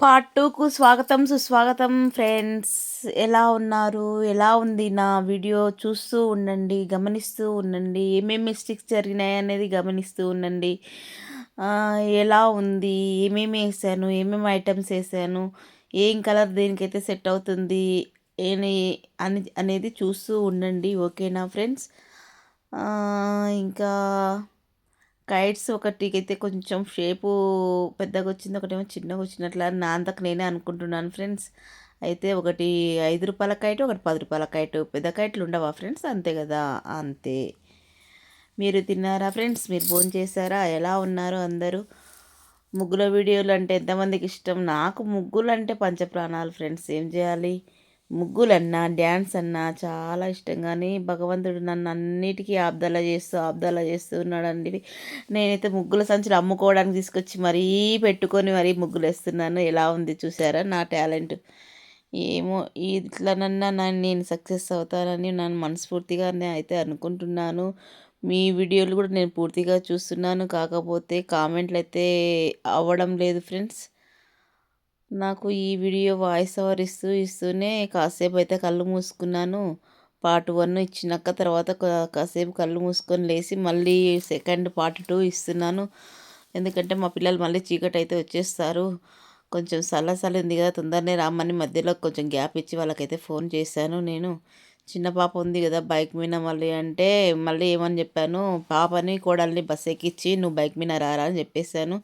Part టూకు స్వాగతం సుస్వాగతం friends ఎలా ఉన్నారు? ఎలా ఉంది నా వీడియో చూస్తూ ఉండండి గమనిస్తూ ఉండండి. ఏమేమి మిస్టేక్స్ జరిగినాయి అనేది గమనిస్తూ ఉండండి. ఎలా ఉంది? ఏమేమి వేసాను? ఏమేమి ఐటమ్స్ వేసాను? ఏం కలర్ దేనికైతే సెట్ అవుతుంది? అని అనేది చూస్తూ ఉండండి. ఓకేనా ఫ్రెండ్స్ ఇంకా కైట్స్ ఒకటికైతే కొంచెం షేపు పెద్దగా వచ్చింది ఒకటేమో చిన్నగా వచ్చినట్లా నా అంతకు నేనే అనుకుంటున్నాను ఫ్రెండ్స్. అయితే ఒకటి ఐదు రూపాయల కైట్ ఒకటి పది రూపాయల కైట్ పెద్ద కైట్లు ఉండవా ఫ్రెండ్స్? అంతే కదా అంతే. మీరు తిన్నారా ఫ్రెండ్స్? మీరు ఫోన్ చేశారా? ఎలా ఉన్నారు అందరూ? ముగ్గుల వీడియోలు అంటే ఎంతమందికి ఇష్టం? నాకు ముగ్గులు అంటే పంచప్రాణాలు ఫ్రెండ్స్. ఏం చేయాలి? ముగ్గులన్నా డ్యాన్స్ అన్నా చాలా ఇష్టం. కానీ భగవంతుడు నన్ను అన్నిటికీ ఆబ్దాలా చేస్తూ ఆబ్దాలా చేస్తూ ఉన్నాడండి. నేనైతే ముగ్గుల సంచులు అమ్ముకోవడానికి తీసుకొచ్చి మరీ పెట్టుకొని మరీ ముగ్గులు వేస్తున్నాను. ఎలా ఉంది చూసారా నా టాలెంట్? ఏమో ఇట్లనన్నా నేను సక్సెస్ అవుతానని నన్ను మనస్ఫూర్తిగా అయితే అనుకుంటున్నాను. మీ వీడియోలు కూడా నేను పూర్తిగా చూస్తున్నాను. కాకపోతే కామెంట్లు అయితే అవ్వడం లేదు ఫ్రెండ్స్. నాకు ఈ వీడియో వాయిస్ ఓవర్ ఇస్తూ ఇస్తూనే కాసేపు అయితే కళ్ళు మూసుకున్నాను. పార్ట్ వన్ ఇచ్చినాక తర్వాత కాసేపు కళ్ళు మూసుకొని లేచి మళ్ళీ సెకండ్ పార్ట్ టూ ఇస్తున్నాను. ఎందుకంటే మా పిల్లలు మళ్ళీ చీకటి అయితే వచ్చేస్తారు. కొంచెం సల్ల ఉంది కదా తొందరనే రామ్మని మధ్యలో కొంచెం గ్యాప్ ఇచ్చి వాళ్ళకైతే ఫోన్ చేశాను నేను. చిన్న పాప ఉంది కదా బైక్ మీద మళ్ళీ అంటే మళ్ళీ ఏమని చెప్పాను పాపని కోడల్ని బస్ ఎక్కించి నువ్వు బైక్ మీద రారా అని చెప్పేశాను.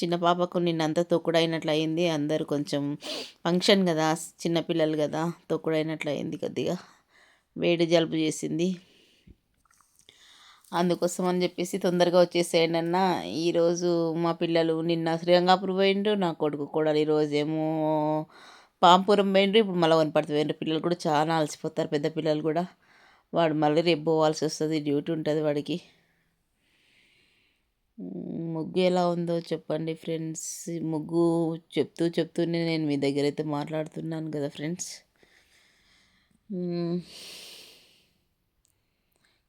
చిన్న పాపకు నిన్నంతా తొక్కుడైనట్లు అయింది అందరు కొంచెం ఫంక్షన్ కదా చిన్నపిల్లలు కదా తొక్కుడైనట్లు అయింది కొద్దిగా. వేడి జలుబు చేసింది. అందుకోసం అని చెప్పేసి తొందరగా వచ్చేసేయండి అన్న. ఈరోజు మా పిల్లలు నిన్న శ్రీరంగాపురం పోయిండ్రు నా కొడుకు కూడా ఈరోజేమో పాంపురం పోయిండ్రు. ఇప్పుడు మళ్ళీ వనపడుతు పోయిండ్రు. పిల్లలు కూడా చాలా అలసిపోతారు పెద్ద పిల్లలు కూడా. వాడు మళ్ళీ రేపు పోవాల్సి వస్తుంది డ్యూటీ ఉంటుంది వాడికి. ముగ్గు ఎలా ఉందో చెప్పండి ఫ్రెండ్స్. ముగ్గు చెప్తూ చెప్తూనే నేను మీ దగ్గర అయితే మాట్లాడుతున్నాను కదా ఫ్రెండ్స్.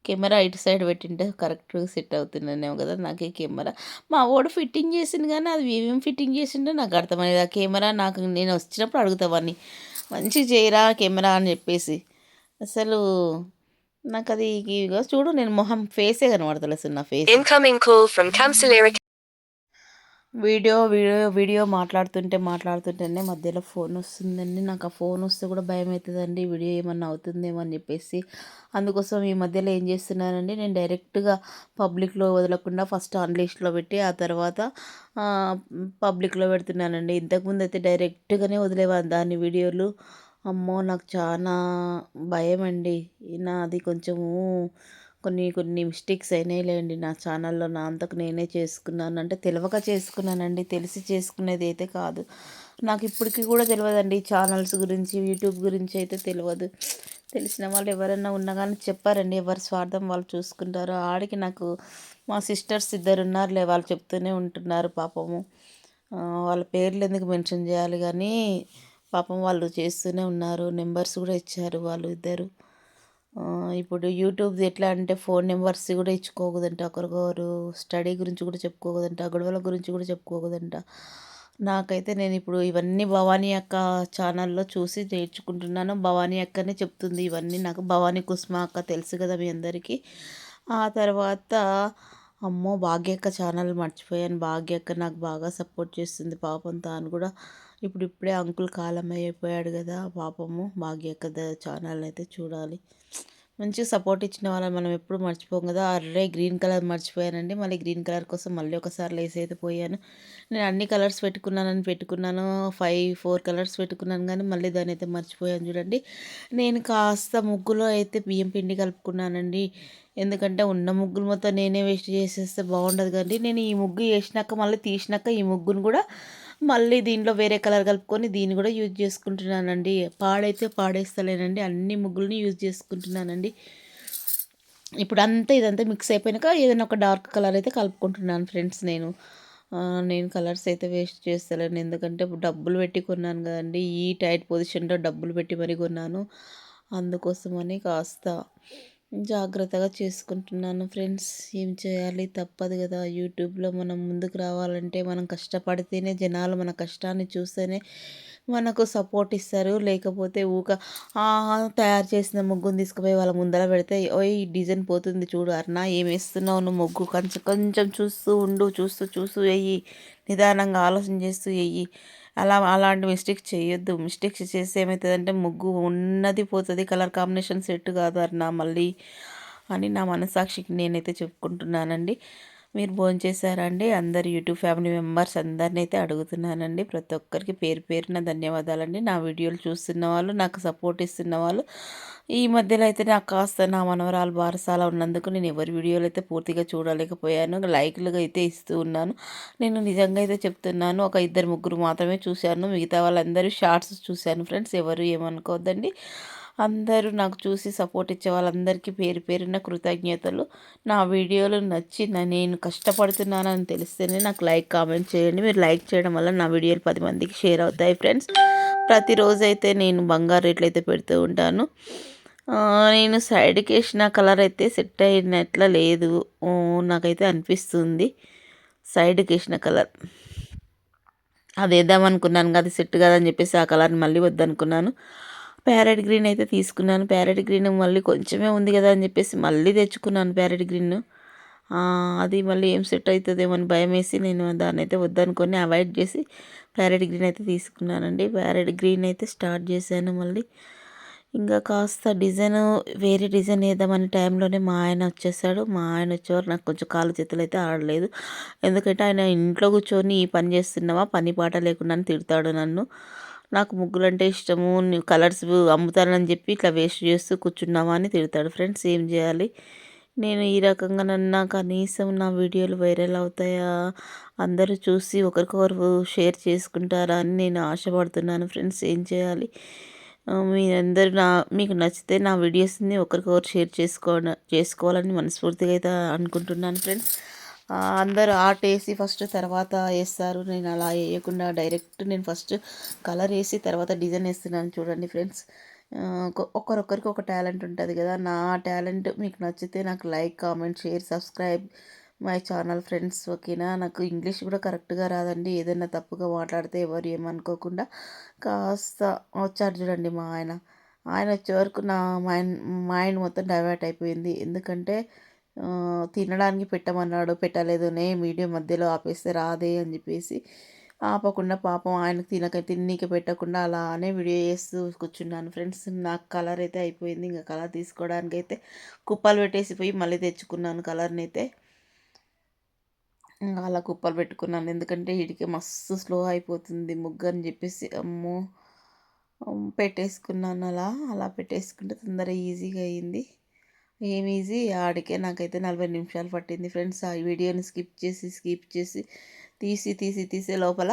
కెమెరా ఇటు సైడ్ పెట్టింటే కరెక్ట్గా సెట్ అవుతున్నానేమో కదా నాకు ఈ కెమెరా. మా వాడు ఫిట్టింగ్ చేసింది కానీ అది ఏమేమి ఫిట్టింగ్ చేసిండో నాకు అర్థమయ్యేది. ఆ కెమెరా నాకు నేను వచ్చినప్పుడు అడుగుతావని మంచిగా చేయరా కెమెరా అని చెప్పేసి. అసలు నాకు అది చూడు నేను మొహం ఫేసే కనబడతలేదు నా ఫేస్ ఇన్కమింగ్ కాల్ ఫ్రమ్ కాన్సిలేరీ వీడియో వీడియో వీడియో మాట్లాడుతుంటే మాట్లాడుతుంటేనే మధ్యలో ఫోన్ వస్తుందండి. నాకు ఆ ఫోన్ వస్తే కూడా భయం అవుతుందండి వీడియో ఏమన్నా అవుతుందేమో అని చెప్పేసి. అందుకోసం ఈ మధ్యలో ఏం చేస్తున్నానండి నేను డైరెక్ట్గా పబ్లిక్లో వదలకుండా ఫస్ట్ ఆన్ లిస్ట్లో పెట్టి ఆ తర్వాత పబ్లిక్లో పెడుతున్నానండి. ఇంతకుముందు అయితే డైరెక్ట్గానే వదిలేవాను దాని వీడియోలు. అమ్మో! నాకు చాలా భయం అండి నాది కొంచెము కొన్ని కొన్ని మిస్టేక్స్ అయినాయిలేండి నా ఛానల్లో. నా అంతకు నేనే చేసుకున్నాను. అంటే తెలియక చేసుకున్నానండి. తెలిసి చేసుకునేది అయితే కాదు. నాకు ఇప్పటికీ కూడా తెలియదండి ఛానల్స్ గురించి యూట్యూబ్ గురించి అయితే తెలియదు తెలిసిన వాళ్ళు ఎవరైనా ఉన్నా కానీ చెప్పారండి. ఎవరి స్వార్థం వాళ్ళు చూసుకుంటారు. ఆడికి నాకు మా సిస్టర్స్ ఇద్దరు ఉన్నారులే వాళ్ళు చెప్తూనే ఉంటున్నారు పాపము. వాళ్ళ పేర్లు ఎందుకు మెన్షన్ చేయాలి కానీ పాపం వాళ్ళు చేస్తూనే ఉన్నారు. నెంబర్స్ కూడా ఇచ్చారు వాళ్ళు ఇద్దరు. ఇప్పుడు యూట్యూబ్ది ఎట్లా అంటే ఫోన్ నెంబర్స్ కూడా ఇచ్చుకోకూడదంట. ఒకరికొకరు స్టడీ గురించి కూడా చెప్పుకోకూడదంట. గొడవల గురించి కూడా చెప్పుకోకూడదంట. నాకైతే నేను ఇప్పుడు ఇవన్నీ భవానీ అక్క ఛానల్లో చూసి నేర్చుకుంటున్నాను. భవానీ అక్కనే చెప్తుంది ఇవన్నీ. నాకు భవానీ కుస్మా అక్క తెలుసు కదా మీ అందరికీ. ఆ తర్వాత అమ్మో భాగ్యక్క ఛానల్ మర్చిపోయాను. భాగ్యక్క నాకు బాగా సపోర్ట్ చేస్తుంది పాపం తాను కూడా. ఇప్పుడు ఇప్పుడే అంకుల్ కాలం అయిపోయాడు కదా పాపము. భాగ్యక్క ఛానల్ అయితే చూడాలి. మంచిగా సపోర్ట్ ఇచ్చిన వాళ్ళని మనం ఎప్పుడు మర్చిపోం కదా. అర్రే గ్రీన్ కలర్ మర్చిపోయానండి. మళ్ళీ గ్రీన్ కలర్ కోసం మళ్ళీ ఒకసారి లేస్ అయితే పోయాను. నేను అన్ని కలర్స్ పెట్టుకున్నానని పెట్టుకున్నాను. ఫైవ్ ఫోర్ కలర్స్ పెట్టుకున్నాను కానీ మళ్ళీ దాన్ని అయితే మర్చిపోయాను చూడండి. నేను కాస్త ముగ్గులో అయితే బియ్యం పిండి కలుపుకున్నానండి. ఎందుకంటే ఉన్న ముగ్గులు మొత్తం నేనే వేస్ట్ చేసేస్తే బాగుండదు కానీ నేను ఈ ముగ్గు వేసినాక మళ్ళీ తీసినాక ఈ ముగ్గును కూడా మళ్ళీ దీనిలో వేరే కలర్ కలుపుకొని దీన్ని కూడా యూజ్ చేసుకుంటున్నానండి. పాడైతే పాడేస్తలేనండి. అన్ని ముగ్గులని యూజ్ చేసుకుంటున్నానండి. ఇప్పుడు అంతా ఇదంతా మిక్స్ అయిపోయినాక ఏదైనా ఒక డార్క్ కలర్ అయితే కలుపుకుంటున్నాను ఫ్రెండ్స్ నేను. నేను కలర్స్ అయితే వేస్ట్ చేస్తలేను. ఎందుకంటే డబ్బులు పెట్టి కొన్నాను కదండి. ఈ టైట్ పొజిషన్లో డబ్బులు పెట్టి మరీ కొన్నాను. అందుకోసమని కాస్త జాగ్రత్తగా చేసుకుంటున్నాను ఫ్రెండ్స్. ఏం చేయాలి? తప్పదు కదా. యూట్యూబ్లో మనం ముందుకు రావాలంటే మనం కష్టపడితేనే జనాలు మన కష్టాన్ని చూస్తేనే మనకు సపోర్ట్ ఇస్తారు. లేకపోతే ఊక తయారు చేసిన ముగ్గుని తీసుకుపోయి వాళ్ళ ముందర పెడితే ఓ ఈ డిజైన్ పోతుంది చూడు అర్నా ఏం వేస్తున్నావు? నువ్వు ముగ్గు కొంచెం కొంచెం చూస్తూ ఉండు చూస్తూ చూస్తూ వెయ్యి నిదానంగా ఆలోచన చేస్తూ వెయ్యి అలా అలాంటి మిస్టేక్స్ చేయొద్దు మిస్టేక్స్ చేస్తే ఏమవుతుందంటే ముగ్గు ఉన్నది పోతుంది. కలర్ కాంబినేషన్ సెట్ కాదు అన్న మళ్ళీ అని నా మనసాక్షికి నేనైతే చెప్పుకుంటున్నానండి. మీరు భోంచేశారండి అందరు యూట్యూబ్ ఫ్యామిలీ మెంబర్స్ అందరిని అయితే అడుగుతున్నానండి. ప్రతి ఒక్కరికి పేరు పేరున ధన్యవాదాలండి. నా వీడియోలు చూస్తున్న వాళ్ళు నాకు సపోర్ట్ ఇస్తున్న వాళ్ళు ఈ మధ్యలో అయితే నాకు కాస్త నా మనవరాలు బారసాల ఉన్నందుకు నేను ఎవరి వీడియోలు అయితే పూర్తిగా చూడలేకపోయాను లైక్లుగా అయితే ఇస్తూ ఉన్నాను. నేను నిజంగా అయితే చెప్తున్నాను ఒక ఇద్దరు ముగ్గురు మాత్రమే చూశాను మిగతా వాళ్ళందరూ షార్ట్స్ చూశాను. ఫ్రెండ్స్ ఎవరు ఏమనుకోవద్దండి. అందరూ నాకు చూసి సపోర్ట్ ఇచ్చే వాళ్ళందరికీ పేరు పేరున కృతజ్ఞతలు. నా వీడియోలు నచ్చి నేను కష్టపడుతున్నానని తెలిస్తేనే నాకు లైక్ కామెంట్ చేయండి. మీరు లైక్ చేయడం వల్ల నా వీడియోలు పది మందికి షేర్ అవుతాయి ఫ్రెండ్స్. ప్రతిరోజు అయితే నేను బంగారు రేట్లు అయితే పెడుతూ ఉంటాను. నేను సైడ్కి వేసిన కలర్ అయితే సెట్ అయినట్ల లేదు. నాకైతే అనిపిస్తుంది సైడ్కి వేసిన కలర్. అది వేద్దామనుకున్నాను కదా సెట్ కాదని చెప్పేసి ఆ కలర్ని మళ్ళీ వద్దనుకున్నాను. ప్యారెట్ గ్రీన్ అయితే తీసుకున్నాను. ప్యారెట్ గ్రీన్ మళ్ళీ కొంచెమే ఉంది కదా అని చెప్పేసి మళ్ళీ తెచ్చుకున్నాను ప్యారెట్ గ్రీన్. అది మళ్ళీ ఏం సెట్ అవుతుందేమో అని భయం వేసి నేను దాన్ని అయితే వద్దనుకొని అవాయిడ్ చేసి ప్యారెట్ గ్రీన్ అయితే తీసుకున్నానండి. ప్యారెట్ గ్రీన్ అయితే స్టార్ట్ చేశాను మళ్ళీ. ఇంకా కాస్త డిజైన్ వేరే డిజైన్ వేద్దామనే టైంలోనే మా ఆయన వచ్చేసాడు. మా ఆయన వచ్చేవారు నాకు కొంచెం కాలు చేతులు అయితే ఆడలేదు. ఎందుకంటే ఆయన ఇంట్లో కూర్చొని ఈ పని చేస్తున్నావా? పని పాట లేకుండా తిడతాడు నన్ను. నాకు ముగ్గులు అంటే ఇష్టము కలర్స్ అమ్ముతానని చెప్పి ఇట్లా వేస్ట్ చేస్తూ కూర్చున్నావా అని తిడతాడు. ఫ్రెండ్స్ ఏం చేయాలి? నేను ఈ రకంగా నన్ను కనీసం నా వీడియోలు వైరల్ అవుతాయా? అందరూ చూసి ఒకరికొకరు షేర్ చేసుకుంటారా అని నేను ఆశపడుతున్నాను. ఫ్రెండ్స్ ఏం చేయాలి? మీరందరూ నా మీకు నచ్చితే నా వీడియోస్ని ఒకరికొకరు షేర్ చేసుకో చేసుకోవాలని మనస్ఫూర్తిగా అయితే అనుకుంటున్నాను. ఫ్రెండ్స్ అందరూ ఆర్ట్ వేసి ఫస్ట్ తర్వాత వేస్తారు. నేను అలా వేయకుండా డైరెక్ట్ నేను ఫస్ట్ కలర్ వేసి తర్వాత డిజైన్ వేస్తున్నాను చూడండి ఫ్రెండ్స్. ఒక్కరొక్కరికి ఒక టాలెంట్ ఉంటుంది కదా. నా టాలెంట్ మీకు నచ్చితే నాకు like comment share subscribe my channel friends. ఓకేనా? నాకు ఇంగ్లీష్ కూడా కరెక్ట్గా రాదండి. ఏదైనా తప్పుగా మాట్లాడితే ఎవరు ఏమనుకోకుండా కాస్త వచ్చారు చూడండి మా ఆయన. ఆయన వచ్చే వరకు నా మైండ్ మైండ్ మొత్తం డైవర్ట్ అయిపోయింది. ఎందుకంటే తినడానికి పెట్టమన్నాడు. పెట్టలేదు. నే వీడియో మధ్యలో ఆపేస్తే రాదే అని చెప్పేసి ఆపకుండా పాపం ఆయనకు తినక తిన్నీకి పెట్టకుండా అలానే వీడియో చేస్తూ కూర్చున్నాను. ఫ్రెండ్స్ నాకు కలర్ అయితే అయిపోయింది. ఇంకా కలర్ తీసుకోవడానికి అయితే కుప్పలు పెట్టేసి పోయి మళ్ళీ తెచ్చుకున్నాను కలర్ని అయితే. ఇంకా అలా కుప్పలు పెట్టుకున్నాను. ఎందుకంటే వీడికి మస్తు స్లో అయిపోతుంది ముగ్గు అని చెప్పేసి. అమ్మో! పెట్టేసుకున్నాను అలా. అలా పెట్టేసుకుంటే తొందరగా ఈజీగా అయ్యింది ఏమి ఈజీ. ఆడికే నాకైతే నలభై నిమిషాలు పట్టింది ఫ్రెండ్స్. ఆ వీడియోని స్కిప్ చేసి స్కిప్ చేసి తీసి తీసి తీసే లోపల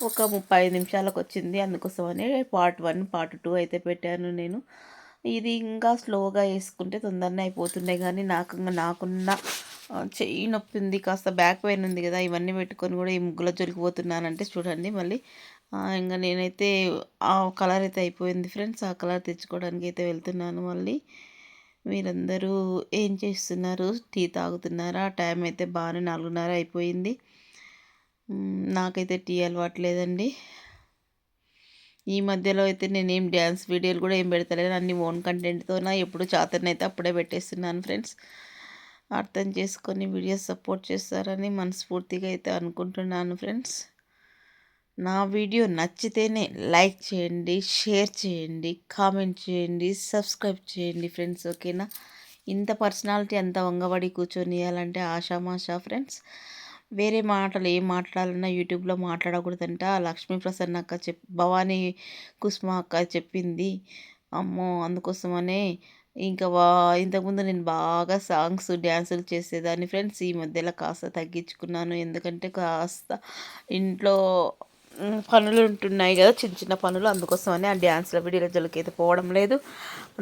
ఒక ముప్పై ఐదు నిమిషాలకు వచ్చింది. అందుకోసమని పార్ట్ వన్ పార్ట్ టూ అయితే పెట్టాను నేను. ఇది ఇంకా స్లోగా వేసుకుంటే తొందరనే అయిపోతుండే కానీ నాకు నాకున్న చెయ్యి నొప్పి ఉంది కాస్త బ్యాక్ పెయిన్ ఉంది కదా ఇవన్నీ పెట్టుకొని కూడా ఈ ముగ్గులో జొలికిపోతున్నానంటే చూడండి మళ్ళీ. ఇంకా నేనైతే ఆ కలర్ అయితే అయిపోయింది ఫ్రెండ్స్. ఆ కలర్ తెచ్చుకోవడానికి అయితే వెళ్తున్నాను మళ్ళీ. మీరందరూ ఏం చేస్తున్నారు? టీ తాగుతున్నారా? టైం అయితే బాగానే నాలుగున్నర అయిపోయింది. నాకైతే టీ అలవాట్లేదండి ఈ మధ్యలో అయితే నేనేం డ్యాన్స్ వీడియోలు కూడా ఏం పెడతలేదు అన్ని ఓన్ కంటెంట్తో ఎప్పుడు చాతనైతే అప్పుడే పెట్టేస్తున్నాను ఫ్రెండ్స్. అర్థం చేసుకొని వీడియోస్ సపోర్ట్ చేస్తారని మనస్ఫూర్తిగా అయితే అనుకుంటున్నాను ఫ్రెండ్స్. నా వీడియో నచ్చితేనే లైక్ చేయండి షేర్ చేయండి కామెంట్ చేయండి సబ్స్క్రైబ్ చేయండి ఫ్రెండ్స్ ఓకేనా? ఇంత పర్సనాలిటీ అంత వంగబడి కూర్చొని ఇవ్వాలంటే ఆషామాషా ఫ్రెండ్స్. వేరే మాటలు ఏం మాట్లాడాలన్నా యూట్యూబ్లో మాట్లాడకూడదంట. లక్ష్మీ ప్రసన్న అక్క చెప్ భవానీ కుసుమ అక్క చెప్పింది. అమ్మో అందుకోసమనే ఇంకా వా ఇంతకుముందు నేను బాగా సాంగ్స్ డ్యాన్సులు చేసేదాన్ని ఫ్రెండ్స్. ఈ మధ్యలో కాస్త తగ్గించుకున్నాను. ఎందుకంటే కాస్త ఇంట్లో పనులు ఉంటున్నాయి కదా చిన్న చిన్న పనులు. అందుకోసమని ఆ డ్యాన్స్ల వీడియోల జోలికి అయితే పోవడం లేదు.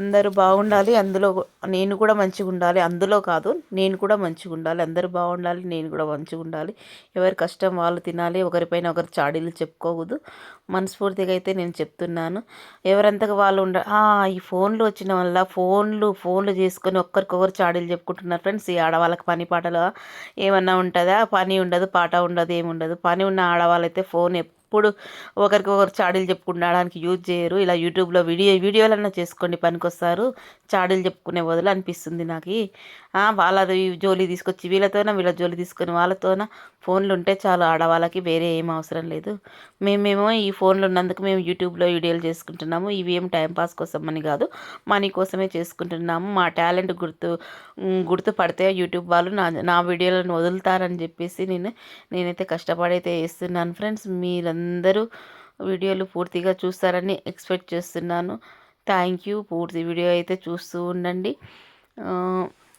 అందరూ బాగుండాలి అందులో నేను కూడా మంచిగా ఉండాలి. అందులో కాదు నేను కూడా మంచిగా ఉండాలి. అందరూ బాగుండాలి నేను కూడా మంచిగా ఉండాలి. ఎవరి కష్టం వాళ్ళు తినాలి ఒకరిపైన ఒకరు చాడీలు చెప్పుకోవద్దు. మనస్ఫూర్తిగా అయితే నేను చెప్తున్నాను. ఎవరంతగా వాళ్ళు ఉండ ఈ ఫోన్లు వచ్చిన వల్ల ఫోన్లు ఫోన్లు చేసుకొని ఒక్కరికొకరు చాడీలు చెప్పుకుంటున్నారు ఫ్రెండ్స్. ఈ ఆడవాళ్ళకి పని పాటలు ఏమన్నా ఉంటుందా? పని ఉండదు పాట ఉండదు ఏముండదు. పని ఉన్న ఆడవాళ్ళైతే ఫోన్ ఎప్పుడు ఒకరికొకరు చాడీలు చెప్పుకుండడానికి యూజ్ చేయరు. ఇలా యూట్యూబ్లో వీడియో వీడియోలన్నా చేసుకోండి పనికొస్తారు. చాడీలు చెప్పుకునే వదులు అనిపిస్తుంది నాకు. వాళ్ళది జోలి తీసుకొచ్చి వీళ్ళతోన వీళ్ళ జోలి తీసుకొని వాళ్ళతోన ఫోన్లు ఉంటే చాలు ఆడవాళ్ళకి వేరే ఏం అవసరం లేదు. మేమేమో ఈ ఫోన్లు ఉన్నందుకు మేము యూట్యూబ్లో వీడియోలు చేసుకుంటున్నాము. ఇవి ఏం టైంపాస్ కోసం అని కాదు. మనీ కోసమే చేసుకుంటున్నాము. మా టాలెంట్ గుర్తు గుర్తుపడితే యూట్యూబ్ వాళ్ళు నా నా వీడియోలను వదులుతారని చెప్పేసి నేను నేనైతే కష్టపడైతే వేస్తున్నాను ఫ్రెండ్స్ మీరందరూ అందరూ వీడియోలు పూర్తిగా చూస్తారని ఎక్స్పెక్ట్ చేస్తున్నాను. థ్యాంక్ యూ పూర్తి వీడియో అయితే చూస్తూ ఉండండి.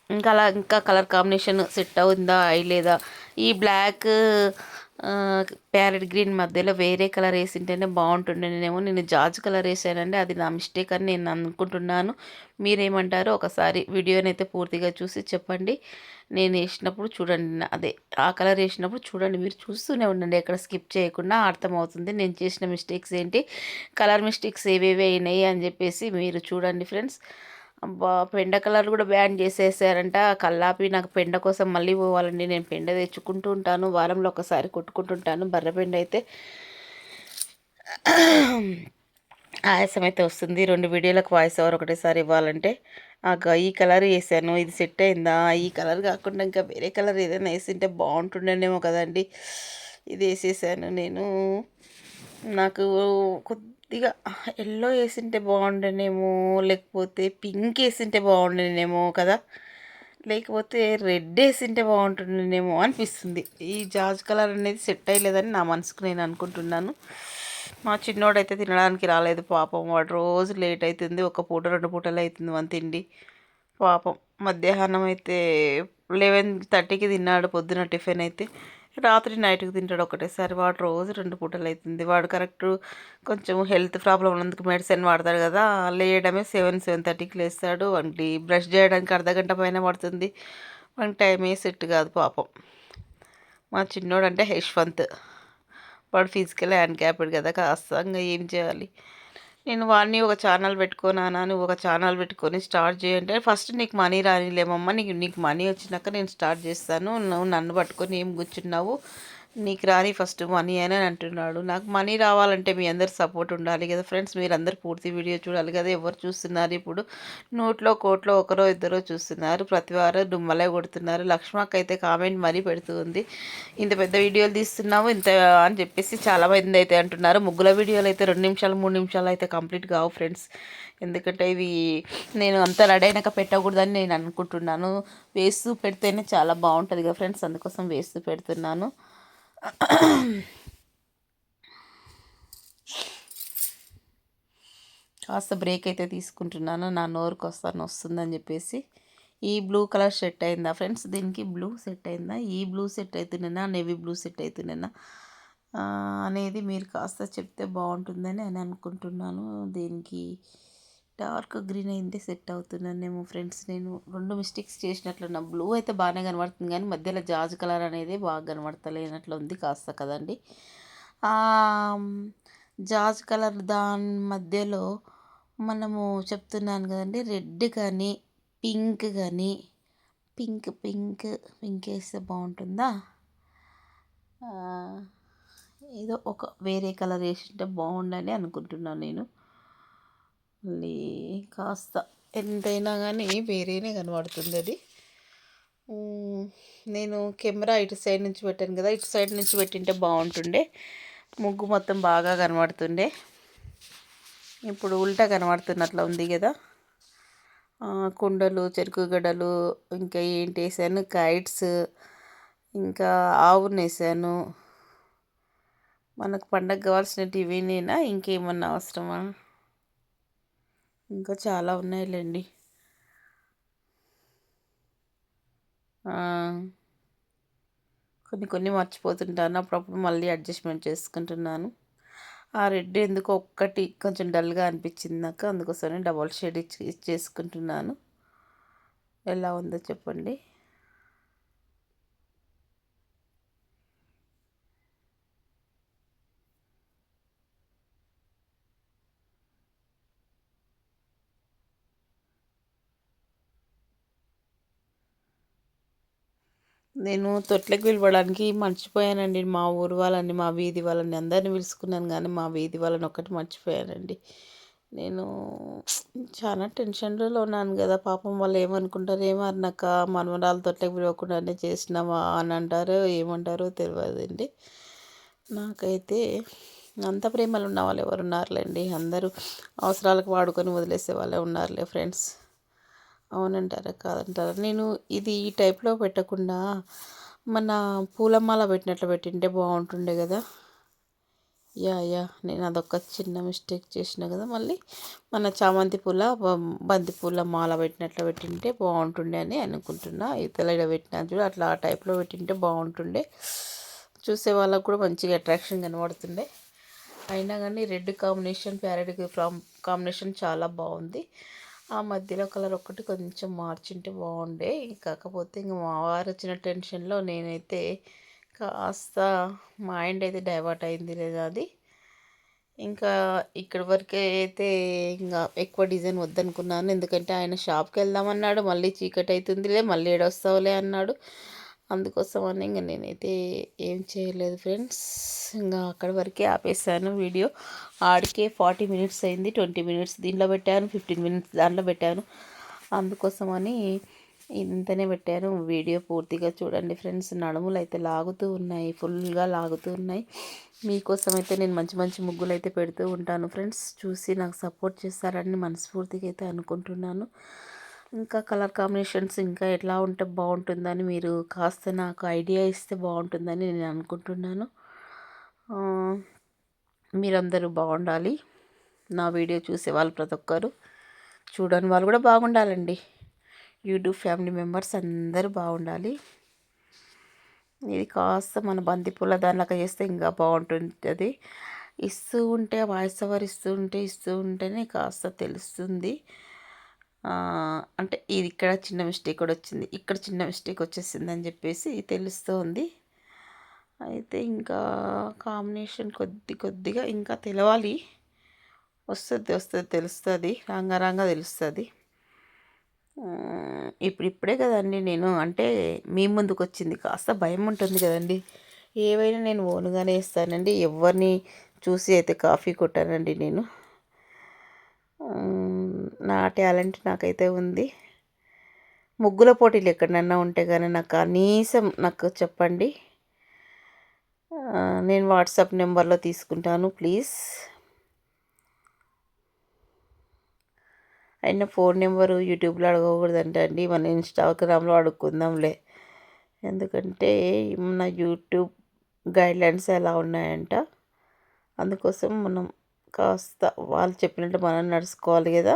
ఇంకా అలా ఇంకా కలర్ కాంబినేషన్ సెట్ అవుతుందా అయ్యలేదా ఈ బ్లాక్ ప్యారెట్ గ్రీన్ మధ్యలో వేరే కలర్ వేసింటేనే బాగుంటుండేనేమో నేను జాజ్ కలర్ వేసానండి అది నా మిస్టేక్ అని నేను అనుకుంటున్నాను. మీరేమంటారో ఒకసారి వీడియోనైతే పూర్తిగా చూసి చెప్పండి. నేను వేసినప్పుడు చూడండి అదే ఆ కలర్ వేసినప్పుడు చూడండి. మీరు చూస్తూనే ఉండండి ఎక్కడ స్కిప్ చేయకుండా అర్థమవుతుంది. నేను చేసిన మిస్టేక్స్ ఏంటి కలర్ మిస్టేక్స్ ఏవేవి అయినాయి అని చెప్పేసి మీరు చూడండి ఫ్రెండ్స్. పెండ కలర్ కూడా బ్యాన్ చేసేసారంట. కల్లాపి నాకు పెండ కోసం మళ్ళీ పోవాలండి. నేను పెండ తెచ్చుకుంటూ ఉంటాను. వారంలో ఒకసారి కొట్టుకుంటుంటాను. బర్రె పెండ అయితే ఆయాసం అయితే వస్తుంది. రెండు వీడియోలకు వాయిస్ ఓవర్ ఒకటేసారి ఇవ్వాలంటే. ఈ కలర్ వేసాను. ఇది సెట్ అయిందా? ఈ కలర్ కాకుండా ఇంకా వేరే కలర్ ఏదైనా వేసింటే బాగుంటుండేనేమో కదండి. ఇది వేసేసాను నేను. నాకు కొద్దిగా ఎల్లో వేసింటే బాగుండేనేమో లేకపోతే పింక్ వేసింటే బాగుండేనేమో కదా. లేకపోతే రెడ్ వేసింటే బాగుంటుండేనేమో అనిపిస్తుంది. ఈ జాజ్ కలర్ అనేది సెట్ అయ్యలేదని నా మనసుకు నేను అనుకుంటున్నాను. మా చిన్నోడైతే తినడానికి రాలేదు పాపం. వాడు రోజు లేట్ అవుతుంది ఒక పూట రెండు పూటలు అవుతుంది మన తిండి. పాపం. మధ్యాహ్నం అయితే లెవెన్ థర్టీకి తిన్నాడు పొద్దున టిఫిన్ అయితే. రాత్రి నైట్కి తింటాడు ఒకటేసారి. వాడు రోజు రెండు పూటలు అవుతుంది వాడు కరెక్ట్ కొంచెం హెల్త్ ప్రాబ్లం ఉన్నందుకు మెడిసిన్ వాడతాడు కదా. లేయడమే సెవెన్ సెవెన్ థర్టీకి లేస్తాడు. వంటి బ్రష్ చేయడానికి అర్ధ గంట పైన పడుతుంది. వానికి టైమే సెట్ కాదు పాపం. మా చిన్నోడు అంటే యశ్వంత్. వాడు ఫిజికల్ హ్యాండిక్యాప్డ్ కదా. కాస్త ఇంకా ఏం చేయాలి? నేను వాడిని ఒక ఛానల్ పెట్టుకున్నానా నువ్వు ఒక ఛానల్ పెట్టుకొని స్టార్ట్ చేయంటే ఫస్ట్ నీకు మనీ రానిలేమమ్మా నీకు నీకు మనీ వచ్చినాక నేను స్టార్ట్ చేస్తాను. నువ్వు నన్ను పట్టుకొని ఏం కూర్చున్నావు? నీకు రాని ఫస్ట్ మనీ అని అంటున్నాడు. నాకు మనీ రావాలంటే మీ అందరు సపోర్ట్ ఉండాలి కదా ఫ్రెండ్స్. మీరందరూ పూర్తి వీడియో చూడాలి కదా. ఎవరు చూస్తున్నారు ఇప్పుడు? నోట్లో కోట్లో ఒకరో ఇద్దరో చూస్తున్నారు. ప్రతి వారం డుమ్మలే కొడుతున్నారు. లక్ష్మక్క అయితే కామెంట్ మరీ పెడుతుంది ఇంత పెద్ద వీడియోలు తీస్తున్నావు ఇంత అని చెప్పేసి చాలా మంది అయితే అంటున్నారు. ముగ్గుల వీడియోలు అయితే రెండు నిమిషాలు మూడు నిమిషాలు అయితే కంప్లీట్ కావు ఫ్రెండ్స్. ఎందుకంటే ఇవి నేను అంత రెడీ అయినాక పెట్టకూడదని నేను అనుకుంటున్నాను. వేస్తూ పెడితేనే చాలా బాగుంటుంది కదా ఫ్రెండ్స్. అందుకోసం వేస్తూ పెడుతున్నాను. కాస్త బ్రేక్ అయితే తీసుకుంటున్నాను. నా నోరుకు వస్తాను వస్తుందని చెప్పేసి. ఈ బ్లూ కలర్ సెట్ అయిందా ఫ్రెండ్స్ దీనికి బ్లూ సెట్ అయిందా? ఈ బ్లూ సెట్ అవుతున్నానా నెవీ బ్లూ సెట్ అవుతున్నానా అనేది మీరు కాస్త చెప్తే బాగుంటుందని అని అనుకుంటున్నాను. దీనికి డార్క్ గ్రీన్ అయితే సెట్ అవుతున్నానేమో ఫ్రెండ్స్. నేను రెండు మిస్టేక్స్ చేసినట్లున్నా బ్లూ అయితే బాగానే కనబడుతుంది కానీ మధ్యలో జాజ్ కలర్ అనేది బాగా కనబడతలేనట్లు ఉంది కాస్త కదండి. జాజ్ కలర్ దాని మధ్యలో మనము చెప్తున్నాను కదండి రెడ్ కానీ పింక్ కానీ పింక్ పింక్ పింక్ వేస్తే బాగుంటుందా? ఏదో ఒక వేరే కలర్ వేసింటే బాగుండని అనుకుంటున్నాను నేను. మళ్ళీ కాస్త ఎంతైనా కానీ వేరేనే కనబడుతుంది అది నేను కెమెరా ఇటు సైడ్ నుంచి పెట్టాను కదా ఇటు సైడ్ నుంచి పెట్టింటే బాగుంటుండే. ముగ్గు మొత్తం బాగా కనబడుతుండే. ఇప్పుడు ఉల్టా కనబడుతున్నట్లా ఉంది కదా. కుండలు చెరుకు గడలు ఇంకా ఏంటి వేసాను కైట్స్ ఇంకా ఆవును వేసాను మనకు పండగ కావాల్సినవి ఇవేనేనా ఇంకేమన్నా అవసరమా? ఇంకా చాలా ఉన్నాయిలేండి. కొన్ని కొన్ని మర్చిపోతుంటాను. అప్పుడప్పుడు మళ్ళీ అడ్జస్ట్మెంట్ చేసుకుంటున్నాను. ఆ రెడ్ ఎందుకు ఒక్కటి కొంచెం డల్గా అనిపించింది నాకు. అందుకోసమే డబల్ షేడ్ ఇచ్చి చేసుకుంటున్నాను ఎలా ఉందో చెప్పండి. నేను తొట్లకి పిలవడానికి మర్చిపోయానండి. మా ఊరు వాళ్ళని మా వీధి వాళ్ళని అందరిని పిలుచుకున్నాను కానీ మా వీధి వాళ్ళని ఒక్కటి మర్చిపోయానండి. నేను చాలా టెన్షన్లో ఉన్నాను కదా. పాపం వాళ్ళు ఏమనుకుంటారు ఏమన్నాక మనమరాలు తొట్లకు పిలవకుండానే చేసినావా అని అంటారో ఏమంటారో తెలియదండి. నాకైతే అంత ప్రేమలు ఉన్న వాళ్ళు ఎవరు ఉన్నారులేండి. అందరూ అవసరాలకు వాడుకొని వదిలేసే వాళ్ళే ఉన్నారులే ఫ్రెండ్స్. అవునంటారా? కాదంటారా? నేను ఇది ఈ టైప్లో పెట్టకుండా మన పూలమాల పెట్టినట్లు పెట్టింటే బాగుంటుండే కదా. Yeah yeah. నేను అదొక చిన్న మిస్టేక్ చేసిన కదా. మళ్ళీ మన చామంతి పూల బంతి పూల మాల పెట్టినట్లు పెట్టింటే బాగుంటుండే అని అనుకుంటున్నా. ఇతల పెట్టినా చూడు అట్లా ఆ టైప్లో పెట్టింటే బాగుంటుండే. చూసే వాళ్ళకు కూడా మంచిగా అట్రాక్షన్ కనబడుతుండే. అయినా కానీ రెడ్ కాంబినేషన్ ప్యారెట్ కాంబినేషన్ చాలా బాగుంది. ఆ మధ్యలో కలర్ ఒక్కటి కొంచెం మార్చింటే బాగుండే. కాకపోతే ఇంక మా వారు వచ్చిన టెన్షన్లో నేనైతే కాస్త మైండ్ అయితే డైవర్ట్ అయింది లేదా అది. ఇంకా ఇక్కడి వరకే అయితే ఇంకా ఎక్కువ డిజైన్ వద్దనుకున్నాను. ఎందుకంటే ఆయన షాప్కి వెళ్దామన్నాడు మళ్ళీ చీకటి అవుతుందిలే మళ్ళీ ఏడొస్తావులే అన్నాడు. అందుకోసం అని ఇంక నేనైతే ఏం చేయలేదు ఫ్రెండ్స్. ఇంకా అక్కడి వరకే ఆపేసాను వీడియో. ఆడికే ఫార్టీ మినిట్స్ అయింది ట్వంటీ మినిట్స్ దీంట్లో పెట్టాను ఫిఫ్టీన్ మినిట్స్ దాంట్లో పెట్టాను. అందుకోసమని ఇంతనే పెట్టాను వీడియో పూర్తిగా చూడండి ఫ్రెండ్స్. నడుములు అయితే లాగుతూ ఉన్నాయి ఫుల్గా లాగుతూ ఉన్నాయి. మీకోసం అయితే నేను మంచి మంచి ముగ్గులు అయితే పెడుతూ ఉంటాను ఫ్రెండ్స్. చూసి నాకు సపోర్ట్ చేస్తారని మనస్ఫూర్తిగా అయితే అనుకుంటున్నాను. ఇంకా కలర్ కాంబినేషన్స్ ఇంకా ఎట్లా ఉంటే బాగుంటుందని మీరు కాస్త నాకు ఐడియా ఇస్తే బాగుంటుందని నేను అనుకుంటున్నాను. మీరందరూ బాగుండాలి. నా వీడియో చూసే వాళ్ళు ప్రతి ఒక్కరు చూడని వాళ్ళు కూడా బాగుండాలండి. యూట్యూబ్ ఫ్యామిలీ మెంబర్స్ అందరూ బాగుండాలి. ఇది కాస్త మన బంతిపూల దానిలాగా చేస్తే ఇంకా బాగుంటుంది ఇస్తూ ఉంటే వాయిస్ ఓవర్ ఇస్తూ ఉంటే ఇస్తూ ఉంటేనే కాస్త తెలుస్తుంది. అంటే ఇది ఇక్కడ చిన్న మిస్టేక్ కూడా వచ్చింది. ఇక్కడ చిన్న మిస్టేక్ వచ్చేసింది అని చెప్పేసి తెలుస్తుంది అయితే ఇంకా కాంబినేషన్ కొద్ది కొద్దిగా ఇంకా తెలవాలి. వస్తుంది వస్తుంది తెలుస్తుంది. రంగరంగా తెలుస్తుంది. ఇప్పుడు ఇప్పుడే కదండి నేను అంటే మీ ముందుకు వచ్చింది. కాస్త భయం ఉంటుంది కదండి. ఏవైనా నేను ఓనుగానే ఇస్తానండి. ఎవరిని చూసి అయితే కాఫీ కొట్టానండి నేను. నా టాలెంట్ నాకైతే ఉంది. ముగ్గుల పోటీలు ఎక్కడన్నా ఉంటే కానీ నాకు కనీసం నాకు చెప్పండి. నేను వాట్సాప్ నెంబర్లో తీసుకుంటాను ప్లీజ్. అయినా ఫోన్ నెంబరు యూట్యూబ్లో అడగకూడదంటే అండి. మన ఇన్స్టాగ్రామ్లో అడుక్కుందాంలే. ఎందుకంటే మన యూట్యూబ్ గైడ్లైన్స్ ఎలా ఉన్నాయంట. అందుకోసం మనం కాస్త వాళ్ళు చెప్పినట్టు మనం నడుచుకోవాలి కదా.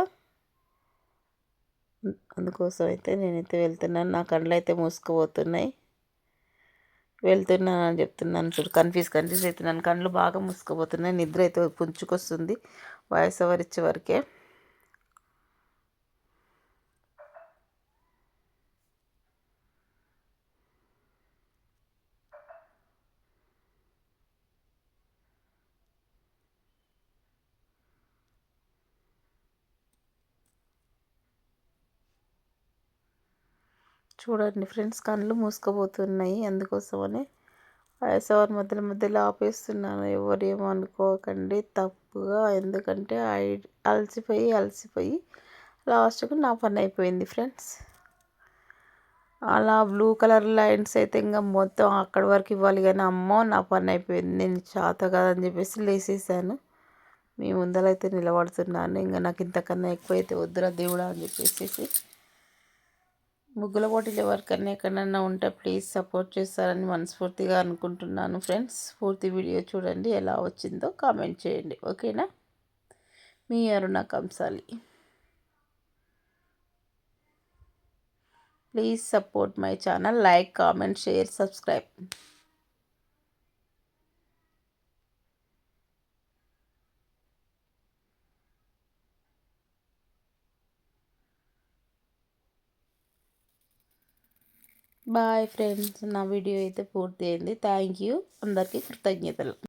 అందుకోసం అయితే నేనైతే వెళ్తున్నాను. నా కళ్ళు అయితే మూసుకుపోతున్నాయి. వెళ్తున్నాను అని చెప్తున్నాను చూడు. కన్ఫ్యూజ్ కన్ఫ్యూజ్ అవుతున్నాను. కళ్ళు బాగా మూసుకుపోతున్నాయి. నిద్ర అయితే పుంచుకొస్తుంది వాయిస్ ఓవర్ ఇచ్చే వరకే చూడండి ఫ్రెండ్స్ కళ్ళు మూసుకుపోతున్నాయి అందుకోసమని. వాయిస్ ఓవర్ మధ్యలో మధ్యలో ఆపేస్తున్నాను. ఎవరు ఏమనుకోకండి తప్పుగా. ఎందుకంటే అలసిపోయి అలసిపోయి లాస్ట్కు నా పని అయిపోయింది ఫ్రెండ్స్. అలా బ్లూ కలర్ లైన్స్ అయితే ఇంకా మొత్తం అక్కడి వరకు ఇవ్వాలి కానీ అమ్మో నా పని అయిపోయింది. నేను చేత కాదని చెప్పేసి లేసేసాను. మీ ముందరైతే నిలబడుతున్నాను. ఇంకా నాకు ఇంతకన్నా ఎక్కువ అయితే వద్దురా దేవుడా అని చెప్పేసి ముగ్గుల పోటీలు ఎవరికన్నా ఎక్కడన్నా ఉంటే ప్లీజ్ సపోర్ట్ చేస్తారని మనస్ఫూర్తిగా అనుకుంటున్నాను ఫ్రెండ్స్ పూర్తి వీడియో చూడండి ఎలా వచ్చిందో కామెంట్ చేయండి. ఓకేనా మీ Aruna Kamsali. Please support my channel like comment share subscribe bye friends నా వీడియో అయితే పూర్తి అయింది. థ్యాంక్ యూ అందరికీ కృతజ్ఞతలు.